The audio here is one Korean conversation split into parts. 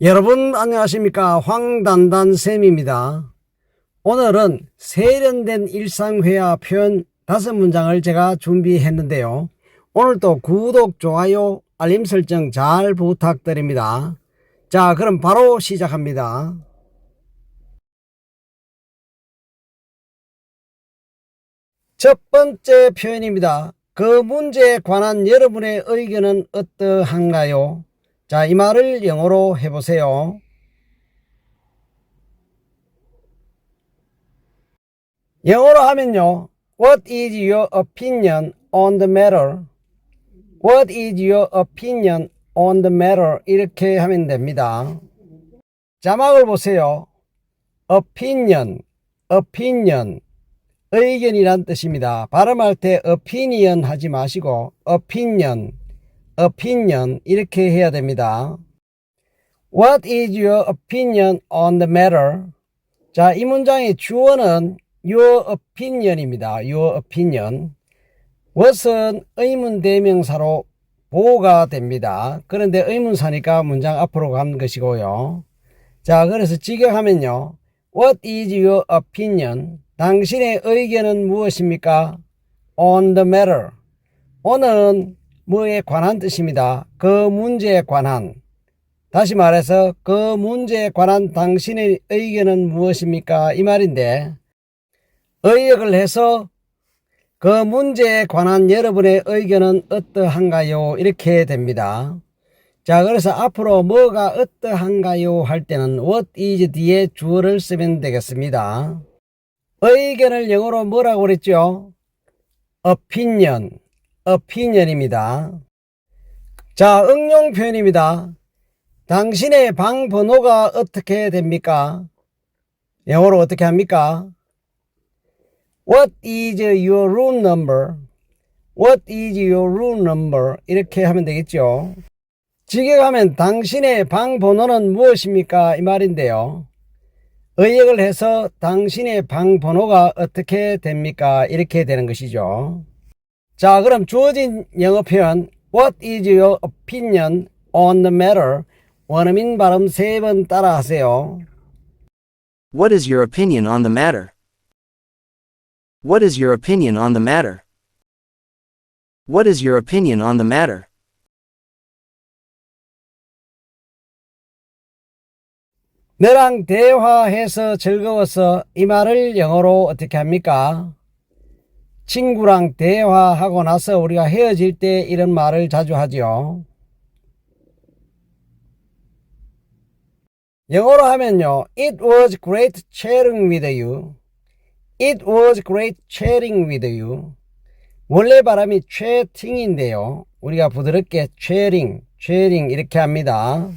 여러분 안녕하십니까 황단단 쌤입니다. 오늘은 세련된 일상회화 표현 다섯 문장을 제가 준비했는데요. 오늘도 구독, 좋아요, 알림 설정 잘 부탁드립니다. 자 그럼 바로 시작합니다. 첫 번째 표현입니다. 그 문제에 관한 여러분의 의견은 어떠한가요? 자, 이 말을 영어로 해보세요. 영어로 하면요. What is your opinion on the matter? What is your opinion on the matter? 이렇게 하면 됩니다. 자막을 보세요. opinion, opinion. 의견이란 뜻입니다. 발음할 때 opinion 하지 마시고 opinion, opinion 이렇게 해야 됩니다. What is your opinion on the matter? 자, 이 문장의 주어는 your opinion입니다. your opinion. what은 의문 대명사로 보호가 됩니다. 그런데 의문사니까 문장 앞으로 간 것이고요. 자, 그래서 직역하면요. What is your opinion? 당신의 의견은 무엇입니까? On the matter. on은 뭐에 관한 뜻입니다. 그 문제에 관한. 다시 말해서 그 문제에 관한 당신의 의견은 무엇입니까? 이 말인데 의역을 해서 그 문제에 관한 여러분의 의견은 어떠한가요? 이렇게 됩니다. 자, 그래서 앞으로 뭐가 어떠한가요? 할 때는 what is 뒤에 주어를 쓰면 되겠습니다. 의견을 영어로 뭐라고 그랬죠? opinion, opinion입니다. 자, 응용 표현입니다. 당신의 방 번호가 어떻게 됩니까? 영어로 어떻게 합니까? What is your room number? What is your room number? 이렇게 하면 되겠죠. 직역하면 당신의 방 번호는 무엇입니까? 이 말인데요. 의역을 해서 당신의 방 번호가 어떻게 됩니까? 이렇게 되는 것이죠. 자, 그럼 주어진 영어 표현 What is your opinion on the matter? 원어민 발음 세 번 따라 하세요. What is your opinion on the matter? What is your opinion on the matter? What is your opinion on the matter? 너랑 대화해서 즐거웠어. 이 말을 영어로 어떻게 합니까? 친구랑 대화하고 나서 우리가 헤어질 때 이런 말을 자주 하죠. 영어로 하면요. It was great chatting with you. It was great chatting with you. 원래 발음이 chatting인데요. 우리가 부드럽게 chatting, chatting 이렇게 합니다.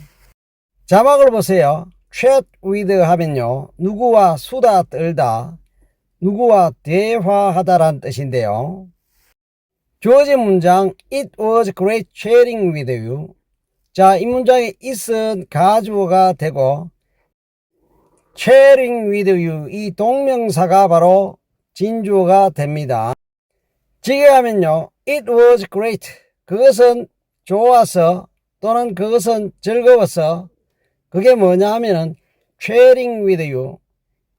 자막을 보세요. chat with 하면요. 누구와 수다 떨다, 누구와 대화하다란 뜻인데요. 주어진 문장 It was great chatting with you. 자, 이 문장에 it은 가주어가 되고 chatting with you 이 동명사가 바로 진주어가 됩니다. 직역하면요. It was great. 그것은 좋아서 또는 그것은 즐거워서 그게 뭐냐 하면은 chatting with you.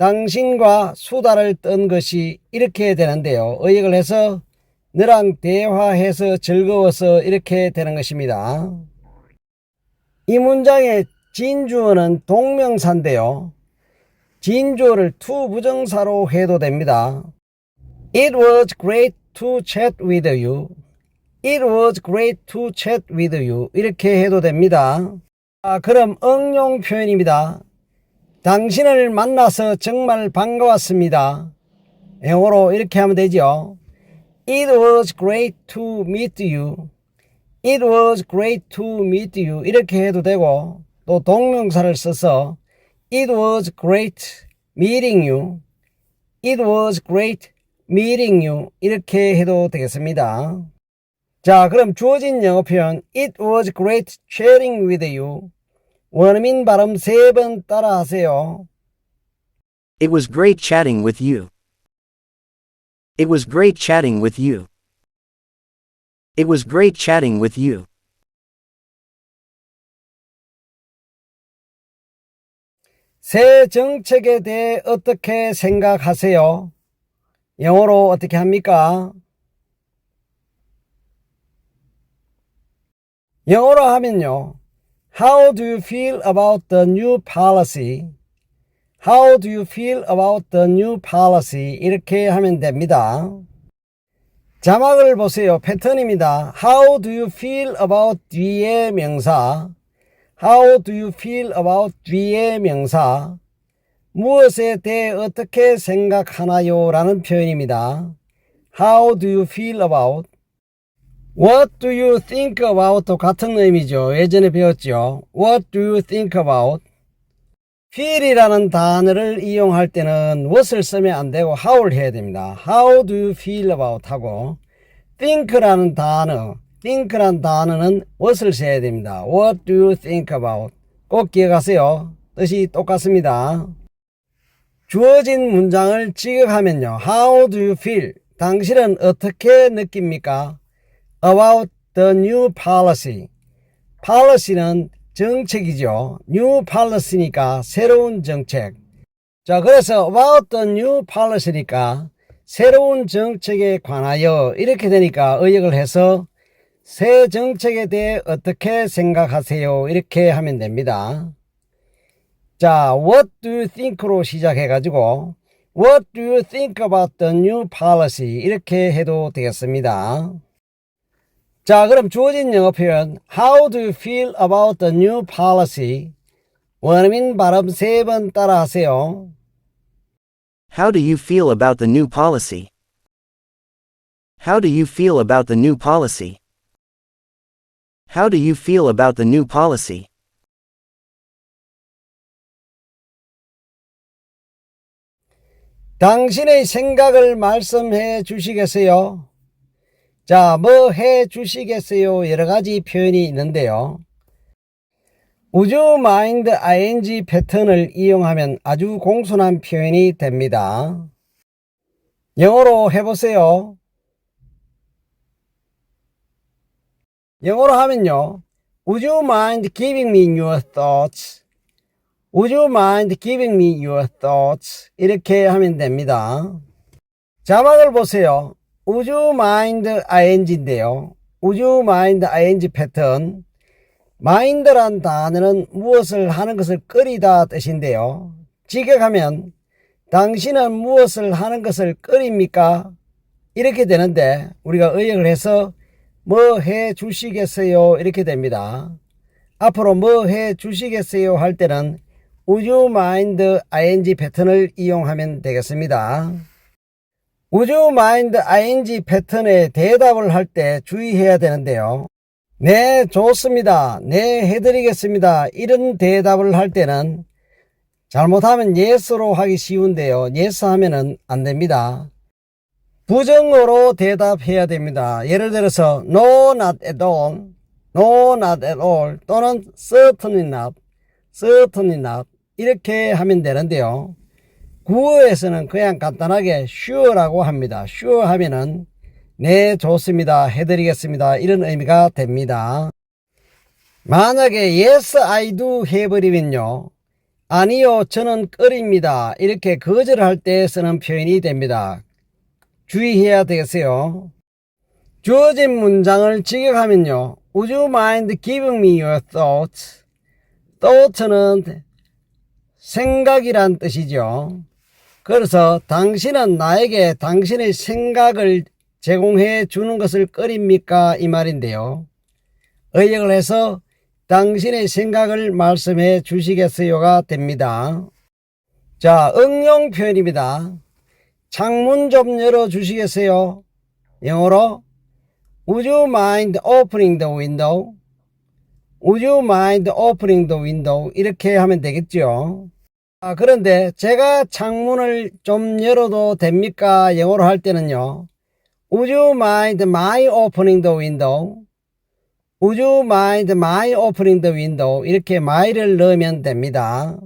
당신과 수다를 떤 것이 이렇게 되는데요. 의역을 해서 너랑 대화해서 즐거워서 이렇게 되는 것입니다. 이 문장의 진주어는 동명사인데요. 진주어를 to 부정사로 해도 됩니다. It was great to chat with you. It was great to chat with you. 이렇게 해도 됩니다. 아, 그럼 응용 표현입니다. 당신을 만나서 정말 반가웠습니다. 영어로 이렇게 하면 되죠. It was great to meet you. It was great to meet you. 이렇게 해도 되고, 또 동명사를 써서 It was great meeting you. It was great meeting you. 이렇게 해도 되겠습니다. 자, 그럼 주어진 영어 표현 It was great chatting with you. 원어민 발음 세 번 따라 하세요. It was great chatting with you. It was great chatting with you. It was great chatting with you. 새 정책에 대해 어떻게 생각하세요? 영어로 어떻게 합니까? 영어로 하면요. How do you feel about the new policy? How do you feel about the new policy? 이렇게 하면 됩니다. 자막을 보세요. 패턴입니다. How do you feel about 뒤의 명사? How do you feel about 뒤의 명사? 무엇에 대해 어떻게 생각하나요? 라는 표현입니다. How do you feel about? What do you think about? 도 같은 의미죠. 예전에 배웠죠. What do you think about? feel이라는 단어를 이용할 때는 what을 쓰면 안 되고 how를 해야 됩니다. How do you feel about? 하고 think라는 단어, think라는 단어는 what을 써야 됩니다. What do you think about? 꼭 기억하세요. 뜻이 똑같습니다. 주어진 문장을 직역하면요. How do you feel? 당신은 어떻게 느낍니까? About the new policy. policy는 정책이죠. new policy니까 새로운 정책. 자, 그래서 about the new policy니까 새로운 정책에 관하여 이렇게 되니까 의역을 해서 새 정책에 대해 어떻게 생각하세요? 이렇게 하면 됩니다. 자, what do you think로 시작해가지고 what do you think about the new policy? 이렇게 해도 되겠습니다. 자, 그럼 주어진 영어 표현 How do you feel about the new policy? 원어민 발음 세 번 따라 하세요. How do you feel about the new policy? How do you feel about the new policy? How do you feel about the new policy? 당신의 생각을 말씀해 주시겠어요? 자, 뭐 해 주시겠어요? 여러 가지 표현이 있는데요. 우주 마인드 ing 패턴을 이용하면 아주 공손한 표현이 됩니다. 영어로 해보세요. 영어로 하면요. Would you mind giving me your thoughts? Would you mind giving me your thoughts? 이렇게 하면 됩니다. 자막을 보세요. Would you mind ing인데요. Would you mind ing 패턴. mind란 단어는 무엇을 하는 것을 끓이다 뜻인데요. 직역하면 당신은 무엇을 하는 것을 끓입니까? 이렇게 되는데 우리가 의역을 해서 뭐 해 주시겠어요? 이렇게 됩니다. 앞으로 뭐 해 주시겠어요? 할 때는 Would you mind ing 패턴을 이용하면 되겠습니다. Would you mind ing 패턴에 대답을 할 때 주의해야 되는데요. 네, 좋습니다. 네, 해드리겠습니다. 이런 대답을 할 때는 잘못하면 yes로 하기 쉬운데요. yes 하면은 안 됩니다. 부정어로 대답해야 됩니다. 예를 들어서 no not at all, no not at all 또는 certainly not, certainly not 이렇게 하면 되는데요. 구어에서는 그냥 간단하게 sure라고 합니다. sure 하면은 네 좋습니다. 해드리겠습니다. 이런 의미가 됩니다. 만약에 yes I do 해버리면요. 아니요 저는 끓입니다. 이렇게 거절할 때 쓰는 표현이 됩니다. 주의해야 되겠어요. 주어진 문장을 직역하면요. Would you mind giving me your thoughts? thought는 생각이란 뜻이죠. 그래서 당신은 나에게 당신의 생각을 제공해 주는 것을 꺼립니까? 이 말인데요. 의역을 해서 당신의 생각을 말씀해 주시겠어요가 됩니다. 자, 응용 표현입니다. 창문 좀 열어 주시겠어요? 영어로 Would you mind opening the window? Would you mind opening the window? 이렇게 하면 되겠죠. 아, 그런데 제가 창문을 좀 열어도 됩니까? 영어로 할 때는요. Would you mind my opening the window? Would you mind my opening the window? 이렇게 my를 넣으면 됩니다.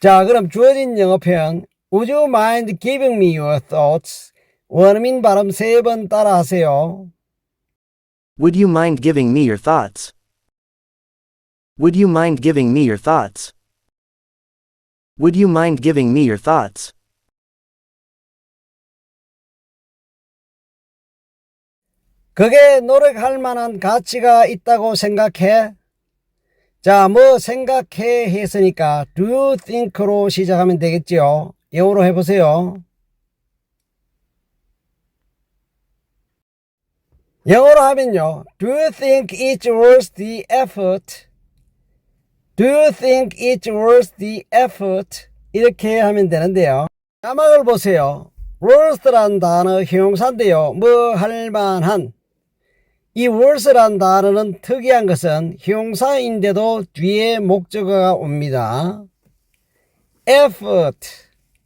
자, 그럼 주어진 영어 표현 Would you mind giving me your thoughts? 원어민 발음 세 번 따라 하세요. Would you mind giving me your thoughts? Would you mind giving me your thoughts? Would you mind giving me your thoughts? 그게 노력할 만한 가치가 있다고 생각해? 자, 뭐 생각해 했으니까 do you think로 시작하면 되겠죠. 영어로 해보세요. 영어로 하면요. Do you think it's worth the effort? Do you think it's worth the effort? 이렇게 하면 되는데요. 자막을 보세요. worth란 단어 형용사인데요. 뭐 할만한. 이 worth란 단어는 특이한 것은 형용사인데도 뒤에 목적어가 옵니다. effort.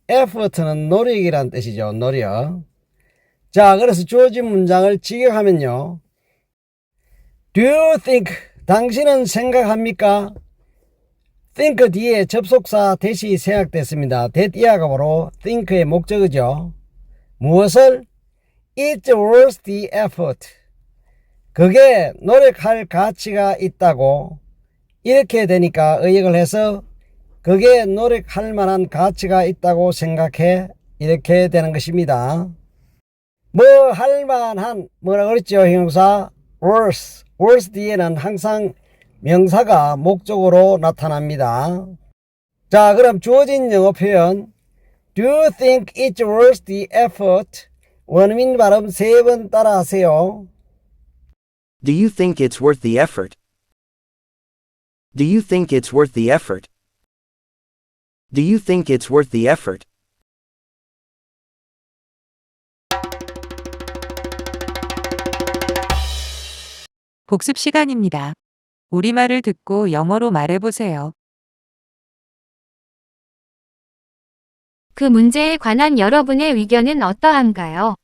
effort는 노력이란 뜻이죠. 노력. 자, 그래서 주어진 문장을 직역하면요. Do you think? 당신은 생각합니까? Think 뒤에 접속사 대시 생략됐습니다. that 이하가보로 think의 목적어죠. 무엇을? It's worth the effort. 그게 노력할 가치가 있다고 이렇게 되니까 의역을 해서 그게 노력할 만한 가치가 있다고 생각해 이렇게 되는 것입니다. 뭐 할 만한 뭐라 그랬죠 형용사 worth worth 뒤에는 항상 명사가 목적으로 나타납니다. 자 그럼 주어진 영어 표현 Do you think it's worth the effort? 원어민 발음 세 번 따라 하세요. Do you think it's worth the effort? Do you think it's worth the effort? Do you think it's worth the effort? 복습 시간입니다. 우리말을 듣고 영어로 말해보세요. 그 문제에 관한 여러분의 의견은 어떠한가요?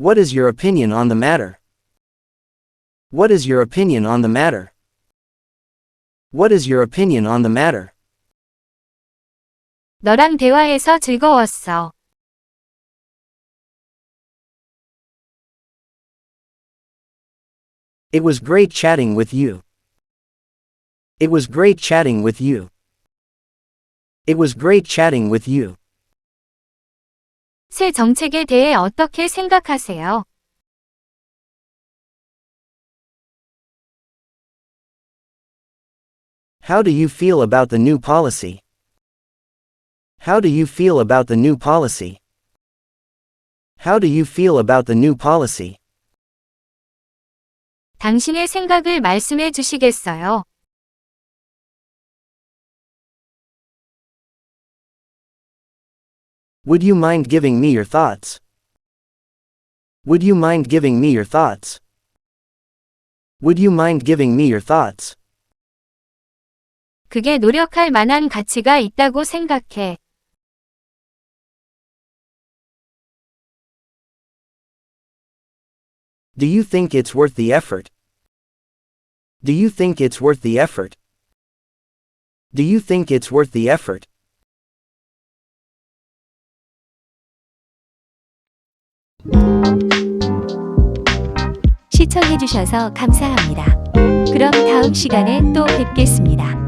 What is your opinion on the matter? What is your opinion on the matter? What is your opinion on the matter? 너랑 대화해서 즐거웠어. It was great chatting with you. It was great chatting with you. It was great chatting with you. 새 정책에 대해 어떻게 생각하세요? How do you feel about the new policy? How do you feel about the new policy? How do you feel about the new policy? 당신의 생각을 말씀해 주시겠어요? Would you mind giving me your thoughts? Would you mind giving me your thoughts? Would you mind giving me your thoughts? 그게 노력할 만한 가치가 있다고 생각해. Do you think it's worth the effort? Do you think it's worth the effort? Do you think it's worth the effort? 시청해주셔서 감사합니다. 그럼 다음 시간에 또 뵙겠습니다.